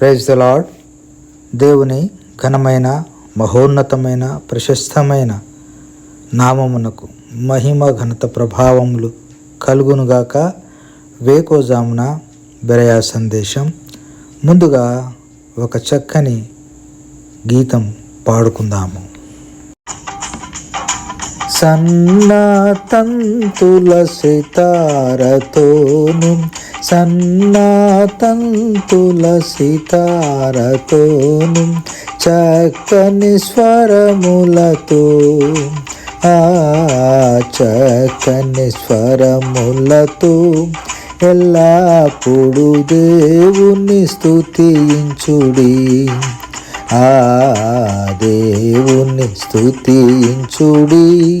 Praise the lord దేవుని ఘనమైన మహోన్నతమైన ప్రశస్తమైన నామమునకు మహిమ ఘనత ప్రభావములు కలుగునుగాక వేకోజామున బెరయా సందేశం. ముందుగా ఒక చక్కని గీతం పాడుకుందాము. సన్న తంతుల సితారతోను సన్నాతంతుల సితారతోను చక్కని స్వరములతో. ఆ చక్కని స్వరములతో ఎల్లప్పుడు దేవుని స్థుతించుడి ఆ దేవుని స్థుతించుడి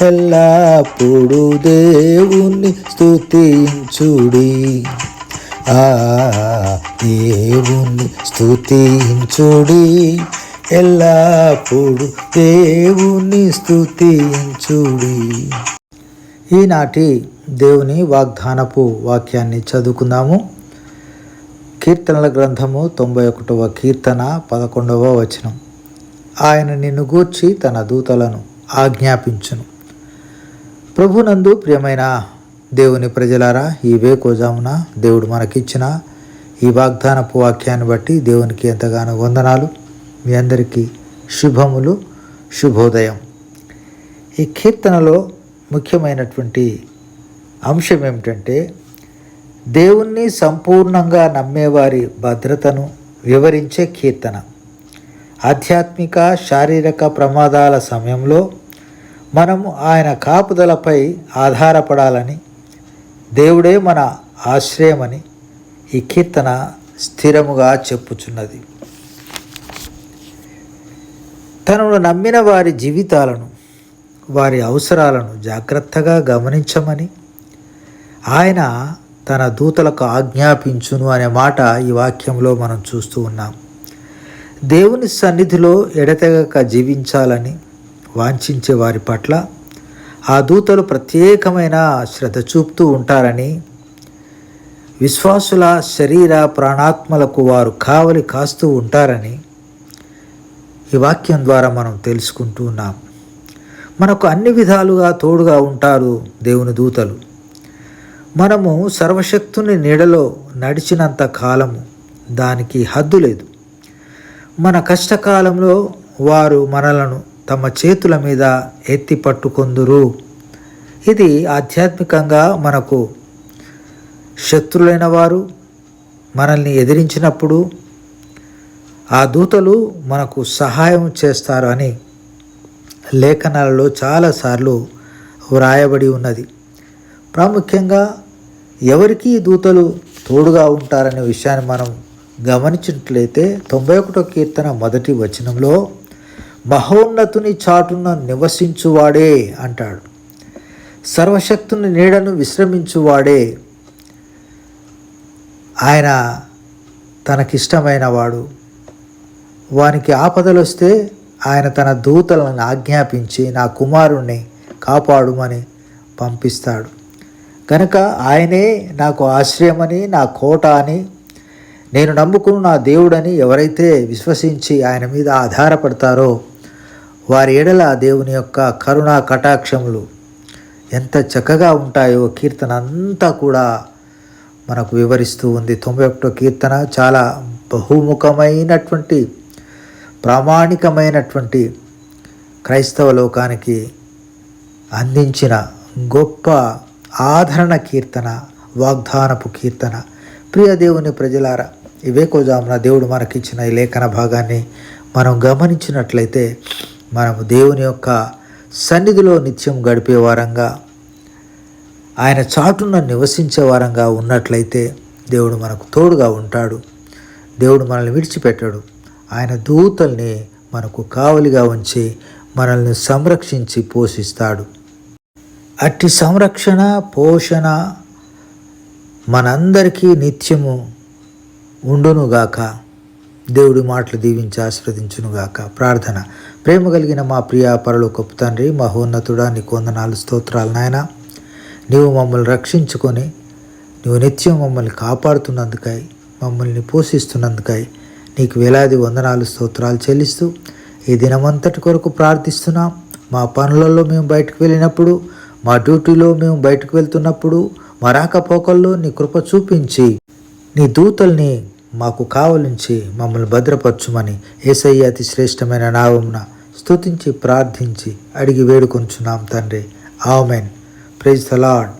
ఎల్లప్పుడూ దేవుణ్ణి స్థుతించుడి ఆ దేవుణ్ణి స్థుతించుడి ఎల్లప్పుడు దేవుణ్ణి స్థుతించుడి ఈనాటి దేవుని వాగ్దానపు వాక్యాన్ని చదువుకుందాము. కీర్తనల గ్రంథము తొంభై ఒకటవ కీర్తన పదకొండవ వచనం. ఆయన నిన్ను గూర్చి తన దూతలను ఆజ్ఞాపించును. ప్రభునందు ప్రియమైన దేవుని ప్రజలారా ఈ వేకోజామున దేవుడు మనకిచ్చిన ఈ వాగ్దానపు వాక్యాన్ని బట్టి దేవునికి ఎంతగానో వందనాలు. మీ అందరికీ శుభములు శుభోదయం. ఈ కీర్తనలో ముఖ్యమైనటువంటి అంశం ఏమిటంటే దేవుణ్ణి సంపూర్ణంగా నమ్మేవారి భద్రతను వివరించే కీర్తన. ఆధ్యాత్మిక శారీరక ప్రమాదాల సమయంలో మనము ఆయన కాపుదలపై ఆధారపడాలని దేవుడే మన ఆశ్రయమని ఈ కీర్తన స్థిరముగా చెప్పుచున్నది. తనను నమ్మిన వారి జీవితాలను వారి అవసరాలను జాగ్రత్తగా గమనించమని ఆయన తన దూతలకు ఆజ్ఞాపించును అనే మాట ఈ వాక్యంలో మనం చూస్తూ ఉన్నాం. దేవుని సన్నిధిలో ఎడతెగక జీవించాలని వాంఛించే వారి పట్ల ఆ దూతలు ప్రత్యేకమైన శ్రద్ధ చూపుతూ ఉంటారని విశ్వాసుల శరీర ప్రాణాత్మలకు వారు కావలి కాస్తూ ఉంటారని ఈ వాక్యం ద్వారా మనం తెలుసుకుంటూ ఉన్నాం. మనకు అన్ని విధాలుగా తోడుగా ఉంటారు దేవుని దూతలు. మనము సర్వశక్తుని నీడలో నడిచినంత కాలము దానికి హద్దు లేదు. మన కష్టకాలంలో వారు మనలను తమ చేతుల మీద ఎత్తి పట్టుకొందురు. ఇది ఆధ్యాత్మికంగా మనకు శత్రులైన వారు మనల్ని ఎదిరించినప్పుడు ఆ దూతలు మనకు సహాయం చేస్తారు అని లేఖనాలలో చాలాసార్లు వ్రాయబడి ఉన్నది. ప్రాముఖ్యంగా ఎవరికి దూతలు తోడుగా ఉంటారనే విషయాన్ని మనం గమనించినట్లయితే తొంభై ఒకటో కీర్తన మొదటి వచనంలో మహోన్నతుని చాటున నివసించువాడే అంటాడు. సర్వశక్తుని నీడను విశ్రమించువాడే. ఆయన తనకిష్టమైన వాడు వానికి ఆపదలు వస్తే ఆయన తన దూతలను ఆజ్ఞాపించి నా కుమారుణ్ణి కాపాడుమని పంపిస్తాడు. కనుక ఆయనే నాకు ఆశ్రయమని నా కోట అని నేను నమ్ముకున్న నా దేవుడని ఎవరైతే విశ్వసించి ఆయన మీద ఆధారపడతారో వారి ఎడల దేవుని యొక్క కరుణా కటాక్షములు ఎంత చక్కగా ఉంటాయో కీర్తన అంతా కూడా మనకు వివరిస్తూ ఉంది. తొంభై ఒకటో కీర్తన చాలా బహుముఖమైనటువంటి ప్రామాణికమైనటువంటి క్రైస్తవ లోకానికి అందించిన గొప్ప ఆదరణ కీర్తన వాగ్దానపు కీర్తన. ప్రియ దేవుని ప్రజలారా ఇవేకోజామున దేవుడు మనకిచ్చిన ఈ లేఖన భాగాన్ని మనం గమనించినట్లయితే మనము దేవుని యొక్క సన్నిధిలో నిత్యం గడిపే వారంగా ఆయన చాటున నివసించే వారంగా ఉన్నట్లయితే దేవుడు మనకు తోడుగా ఉంటాడు. దేవుడు మనల్ని విడిచిపెట్టాడు. ఆయన దూతల్ని మనకు కావలిగా ఉంచి మనల్ని సంరక్షించి పోషిస్తాడు. అట్టి సంరక్షణ పోషణ మనందరికీ నిత్యము ఉండునుగాక. దేవుడి మాటలు దీవించి ఆస్వాదించునుగాక ప్రార్థన. ప్రేమ కలిగిన మా ప్రియ పరలోకపు తండ్రి మహోన్నతుడా నీకు వందనాలు స్తోత్రాలు నాయన. నీవు మమ్మల్ని రక్షించుకొని నువ్వు నిత్యం మమ్మల్ని కాపాడుతున్నందుకై మమ్మల్ని పోషిస్తున్నందుకై నీకు వేలాది వందనాలు స్తోత్రాలు చెల్లిస్తూ ఈ దినమంతటి కొరకు ప్రార్థిస్తున్నాం. మా పనులలో మేము బయటకు వెళ్ళినప్పుడు మా డ్యూటీలో మేము బయటకు వెళ్తున్నప్పుడు మా రాకపోకల్లో నీ కృప చూపించి నీ దూతల్ని మాకు కావలించి మమ్మల్ని భద్రపరచుమని ఏసయ్య అతి శ్రేష్టమైన నావమున స్తుతించి ప్రార్థించి అడిగి వేడుకొంచున్నాం తండ్రి. ఆమెన్. Praise the lord